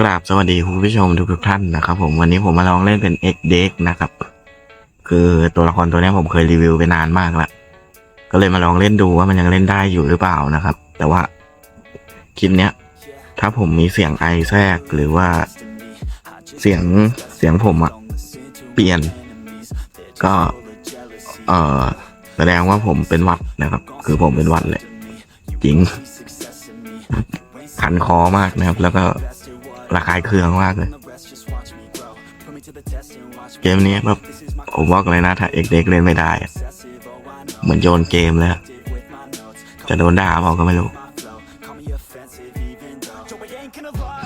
กราบสวัสดีคุณผู้ชมทุกๆท่านนะครับผมวันนี้ผมมาลองเล่นเป็น X d e x นะครับ คือตัวละครตัวนี้ผมเคยรีวิวไปนานมากแล้วก็เลยมาลองเล่นดูว่ามันยังเล่นได้อยู่หรือเปล่านะครับ แต่ว่าคลิปเนี้ย ถ้าผมมีเสียงไอแทรกหรือว่า เสียงเสียงผมอะเปลี่ยน ก็ เออแสดงว่าผมเป็นวัดนะครับ คือผมเป็นวัดเลยจริงคันคอมากนะครับ แล้วก็ ระคายเคืองมากเลย เกมนี้แบบผมบอกเลยนะถ้าเอกเด็กเล่นไม่ได้อะเหมือนโยนเกมเลยอะจะโดนด่าเปล่าก็ไม่รู้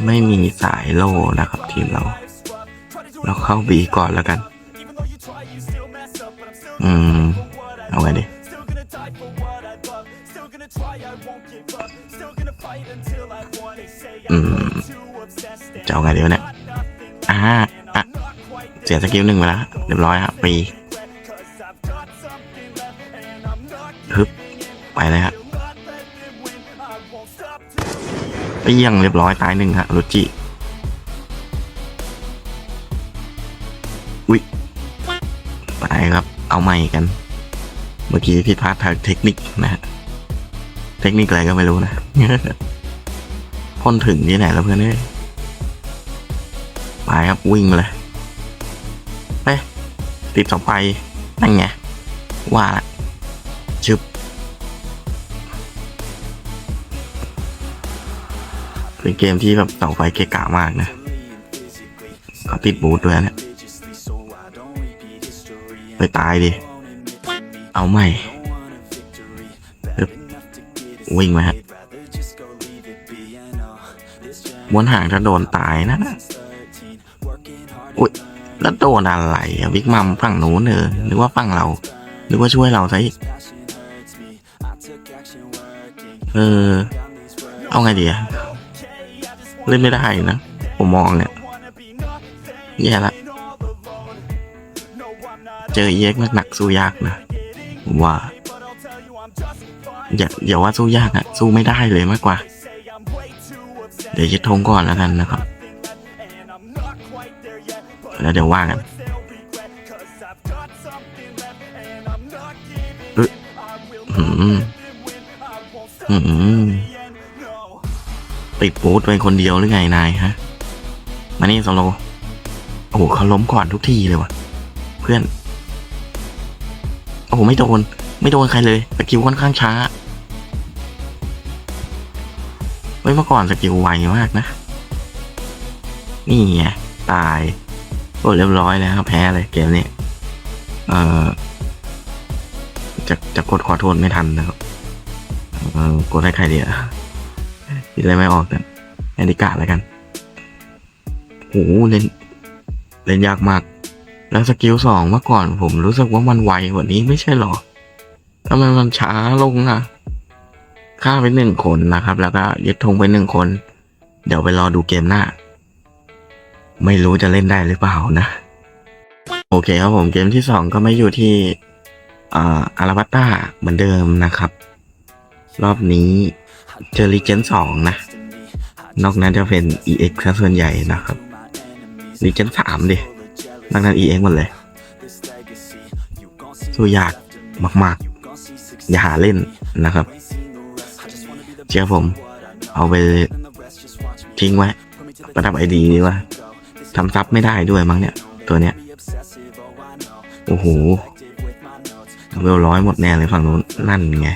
ไม่มีสายโล่นะครับทีมเรา เราเข้าบีก่อนแล้วกัน อืม เอาไงดี อืมจะเอาไงดีวะเนี่ยอ่าอะเสียสกิลหนึ่งไปแล้วเรียบร้อยครับปีฮึบไปเลยครับเปี้ยงเรียบร้อยตายหนึ่งฮะรุจิอุ๊ยไปครับเอาใหม่กัน เมื่อกี้ผิดพลาดทางเทคนิคนะฮะเทคนิคอะไรก็ไม่รู้นะพ่นถึงที่ไหนแล้วเพื่อนเอ้ยไปครับวิ่งมาเลยไปติดเสาไฟนั่นไงว่าละชึบเป็นเกมที่แบบเสาไฟเกะกะมากนะเขาติดบูทด้วยเนี่ยไปตายดิ เอาใหม่ วิ่งมฮะม้วนห่างถ้าโดนตายนะอุ้ยแล้วโดนอะไรอะวิกมัมฝั่งนู้นเนอหรือว่าฝั่งเรา หรือว่าช่วยเราซะอีกเออ เอาไงดีอะเล่นไม่ได้นะ ผมมองเนี่ยแย่ละ เจอเอ็กหนักๆสู้ยากนะ ผมว่า อย่าอย่าว่าสู้ยากอะสู้ไม่ได้เลยมากกว่า เดี๋ยวยึดธงก่อนแล้วกันนะครับ แล้วเดี๋ยวว่ากันเออหืมหืมติดบูธไปคนเดียวหรือไงนายฮะ มานี่โซโลโอ้โหเขาล้มก่อนทุกทีเลยว่ะ เพื่อน โอ้โหไม่โดน ไม่โดนใครเลยสกิลค่อนข้างช้าเฮ้ยเมื่อก่อนสกิลไวมากนะ นี่ไงตายโอ้เรียบร้อยแล้วแพ้เลยเกมนี้เอ่อจะจะกดขอโทษไม่ทันนะครับเออกดให้ใครเดีอะคิดอะไรไม่ออกแต่แอนิกาแล้วกันโหเล่นเล่นยากมาก แล้วสกิลสองเมื่อก่อนผมรู้สึกว่ามันไวกว่านี้ไม่ใช่หรอ ทำไมมันช้าลงอะฆ่าไปหนึ่งคนนะครับ แล้วก็ยึดธงไปหนึ่งคน เดี๋ยวไปรอดูเกมหน้า ไม่รู้จะเล่นได้หรือเปล่านะ โอเคครับผมเกมที่สองก็ไม่อยู่ที่อ่าอาราบัต้าเหมือนเดิมนะครับ รอบนี้เจอรีเจนสองนะ นอกนั้นจะเป็น EX ซะส่วนใหญ่นะครับรีเจนสามดินอกนั้น EX หมดเลยสู้ยากมากๆ อย่าหาเล่นนะครับเชื่อผม เอาไปทิ้งไว้ประดับไอดีดีว่าทำซับไม่ได้ด้วยมั้งเนี่ย ตัวเนี้ย โอ้โหเวลร้อยหมดแน่เลยฝั่งนู้นนั่นไง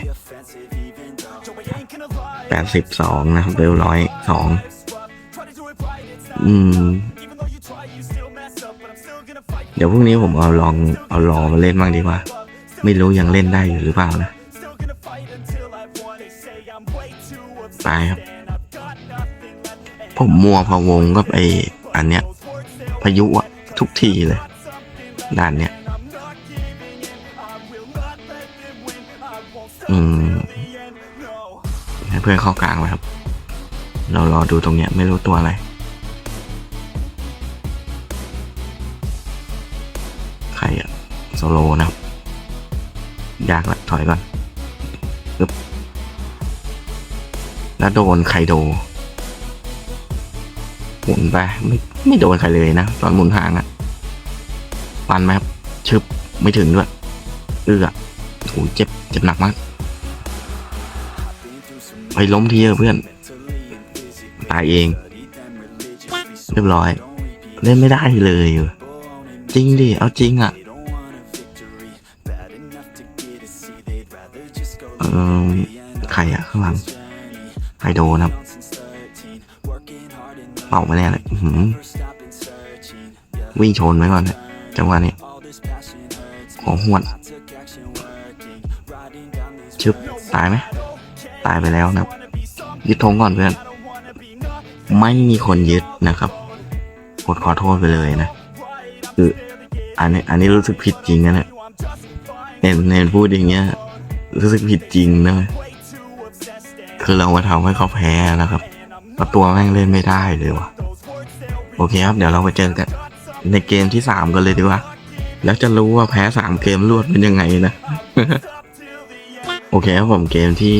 แปดสิบสองนะครับเวลร้อยสองอืม เดี๋ยวพรุ่งนี้ผมเอาลองเอารอมาเล่นบ้างดีกว่า ไม่รู้ยังเล่นได้อยู่หรือเปล่านะ ไปครับ ผมมัวพะวงกับไออันเนี้ย พายุอะทุกทีเลย ด้านเนี้ย อืม ให้เพื่อนเข้ากลางไว้ครับ เรารอดูตรงเนี้ยไม่รู้ตัวอะไร ใครอะโซโลนะครับ ยากละถอยก่อนปึ๊บ แล้วโดนไคโดหมุนไปไม่ไม่โดนใครเลยนะ ตอนหมุนหางอะปันไหมครับชึบไม่ถึงด้วยเอือโหเจ็บเจ็บหนักมาก ไปล้มทีเถอะเพื่อน ตายเอง เรียบร้อย เล่นไม่ได้เลย จริงดิ เอาจริงอะเออใครอะข้างหลัง ไฮโดนะครับเป่ามาแน่เลยวิ่งชนไว้ก่อนเถอะจังหวะนี้ขอหวดชึบตายไหมตายไปแล้วนะครับ ยึดธงก่อนเพื่อน ไม่มีคนยึดนะครับกดขอโทษไปเลยนะ คืออันนี้อันนี้รู้สึกผิดจริงนะเนี่ยเห็นเห็นพูดอย่างเงี้ยรู้สึกผิดจริงนะ คือเรามาทำให้เขาแพ้นะครับแล้วตัวแม่งเล่นไม่ได้เลยว่ะ โอเคครับ เดี๋ยวเราไปเจอกัน ในเกมที่สามกันเลยดีกว่า แล้วจะรู้ว่าแพ้สามเกมรวดเป็นยังไงนะ โอเคครับผมเกมที่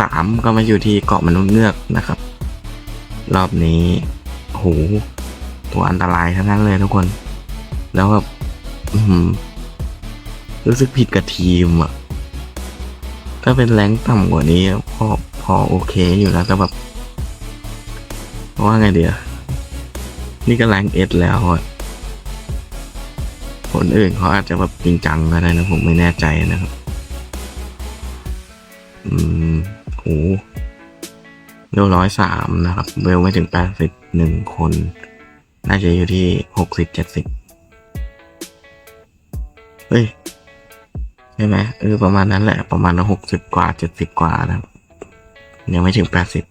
สามก็มาอยู่ที่เกาะมนุษย์เงือกนะครับ รอบนี้โหตัวอันตรายทั้งนั้นเลยทุกคน แล้วแบบรู้สึกผิดกับทีมอะ ถ้าเป็นแรงต่ำกว่านี้พ อพอโอเคอยู่นะแต่แบบว่าไงเดียวนี่ก็แรงเอสแล้วอะคนอื่นเขาอาจจะแบบจริงจังก็ได้นะผมไม่แน่ใจนะครับ อืมโหเวร้อยสามนะครับ เร็วไม่ถึงแปดสิบหนึ่งคน น่าจะอยู่ที่หกสิบเจ็ดสิบเฮ้ย ใช่ไหมเออประมาณนั้นแหละ ประมาณหกสิบกว่าเจ็ดสิบกว่านะครับ ยังไม่ถึงแปดสิบ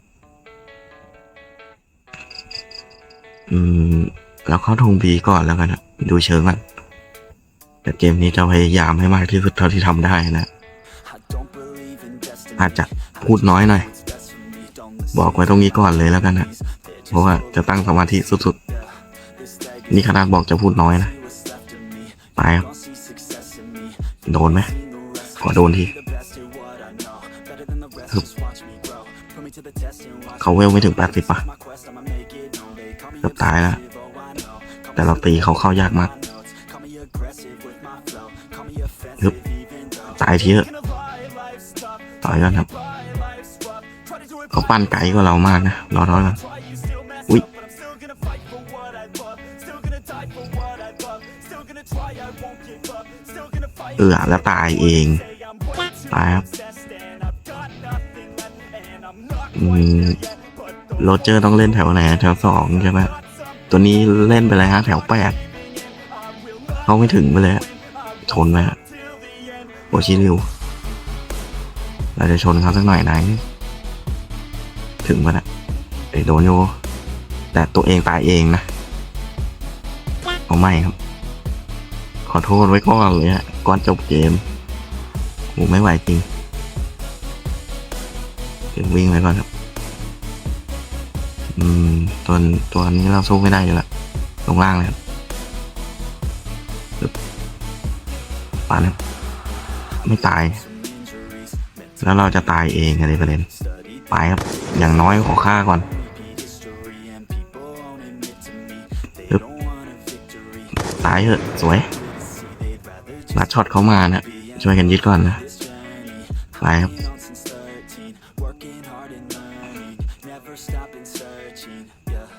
อืมแล้วเข้าทงบีก่อนแล้วกันนะดูเชิงกันแต่เกมนี้จะพยายามให้มากที่สุดเท่าที่ทำได้นะ อาจจะพูดน้อยหน่อย บอกไว้ตรงนี้ก่อนเลยแล้วกันนะ เพราะว่าจะตั้งสมาธิสุดๆ นี่ขนาดบอกจะพูดน้อยนะ ไปครับ โดนไหมขอโดนที เขาเวลไม่ถึงแปดสิบปะเกือบตายแล้ว แต่เราตีเขาเข้ายากมากฮึบตายทีเถอะต่อยกันครับ เขาปั้นไกลกว่าเรามากนะ รอร้อยกันอุ้ยเออแล้วตายเอง ตายครับ โรเจอร์ต้องเล่นแถวไหนแถวสองใช่ไหมตัวนี้เล่นไปเลยฮะแถวแปดเขาไม่ถึงไปเลยชนไปฮะโอชิริวเราจะชนเขาสักหน่อยไหน ถึงปะนะเอ้โดนโยแต่ตัวเองตายเองนะเอาไม่ครับ ขอโทษไว้ก่อนเลยฮะก่อนจบเกมโหไม่ไหวจริงเดี๋ยววิ่งไปก่อนครับ อืมตัวตัวนี้เราสู้ไม่ได้อยู่และลงล่างเลยครับปึ๊บปานครับไม่ตาย แล้วเราจะตายเองอะไรประเด็นไปครับ อย่างน้อยขอฆ่าก่อนปึ๊บตายเถอะสวยลัดช็อตเขามานะ ช่วยกันยึดก่อนนะ ไปครับ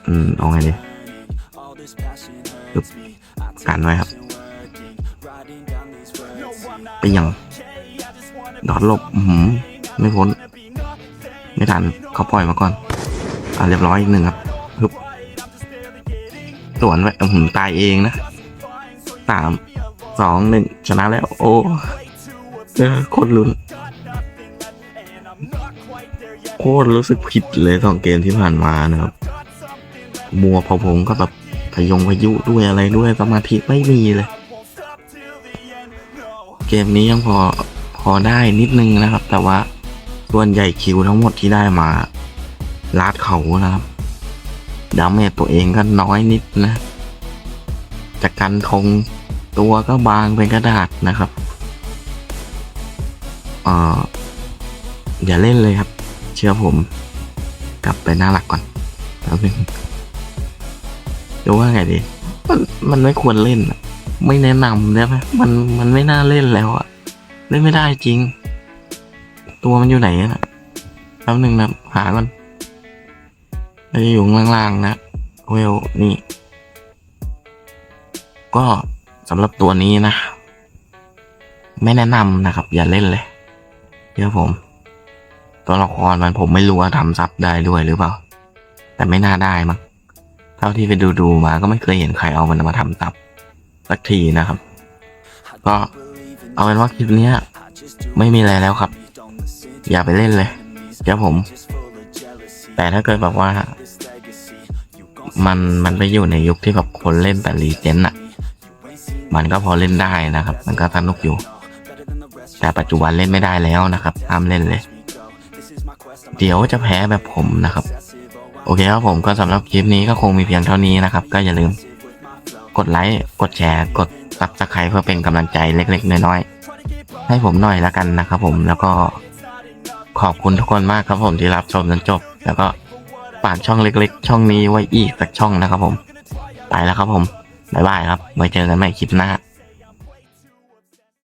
อืมเอาไงดีปึ๊บกันไว้ครับไปยังดอดลบอือหือไม่พ้น ไม่ทันเขาปล่อยมาก่อน อ่าเรียบร้อยอีกหนึ่งครับฮึบสวนไว้อือหือตายเองนะสามสองหนึ่งชนะแล้ว โอ้เออโคตรลุ้นโคตรรู้สึกผิดเลยสองเกมที่ผ่านมานะครับ มัวพอผมก็แบบพยงพายุด้วยอะไรด้วยสมาธิไม่มีเลย เกมนี้ยังพอพอได้นิดนึงนะครับ แต่ว่าส่วนใหญ่คิวทั้งหมดที่ได้มาลาดเขานะครับดาเมจตัวเองก็น้อยนิดนะจากกันทงตัวก็บางเป็นกระดาษนะครับเอ่ออย่าเล่นเลยครับ เชื่อผม กลับไปหน้าหลักก่อนแป๊บนึง จะว่าไงดีมันมันไม่ควรเล่นอะไม่แนะนำได้ไหมมันมันไม่น่าเล่นแล้วอะเล่นไม่ได้จริง ตัวมันอยู่ไหนอะนะแป๊บหนึ่งนะหาก่อนมันจะอยู่ล่างๆนะเวลนี่ ก็สำหรับตัวนี้นะ ไม่แนะนำนะครับ อย่าเล่นเลยเชื่อผม ตัวละครมันผมไม่รู้ว่าทำซับได้ด้วยหรือเปล่า แต่ไม่น่าได้มั้ง เท่าที่ไปดูดูๆมาก็ไม่เคยเห็นใครเอามันมาทำซับสักทีนะครับ ก็เอาเป็นว่าคลิปเนี้ยไม่มีอะไรแล้วครับ อย่าไปเล่นเลยเดี๋ยวผม แต่ถ้าเกิดแบบว่ามันมันไปอยู่ในยุคที่แบบคนเล่นแต่รีเจนอะมันก็พอเล่นได้นะครับ มันก็สนุกอยู่ แต่ปัจจุบันเล่นไม่ได้แล้วนะครับห้ามเล่นเลย เดี๋ยวจะแพ้แบบผมนะครับ โอเคครับผมก็สำหรับคลิปนี้ก็คงมีเพียงเท่านี้นะครับ ก็อย่าลืมกดไลค์ กดแชร์ กดซับสไครต์เพื่อเป็นกำลังใจเล็กๆ น้อยๆ ให้ผมหน่อยแล้วกันนะครับผมแล้วก็ขอบคุณทุกคนมากครับผมที่รับชมจนจบ แล้วก็ฝากช่องเล็ก ๆ ช่องนี้ไว้อีกสักช่องนะครับผม ไปแล้วครับผม บ๊ายบายครับไว้เจอกันใหม่คลิปหน้า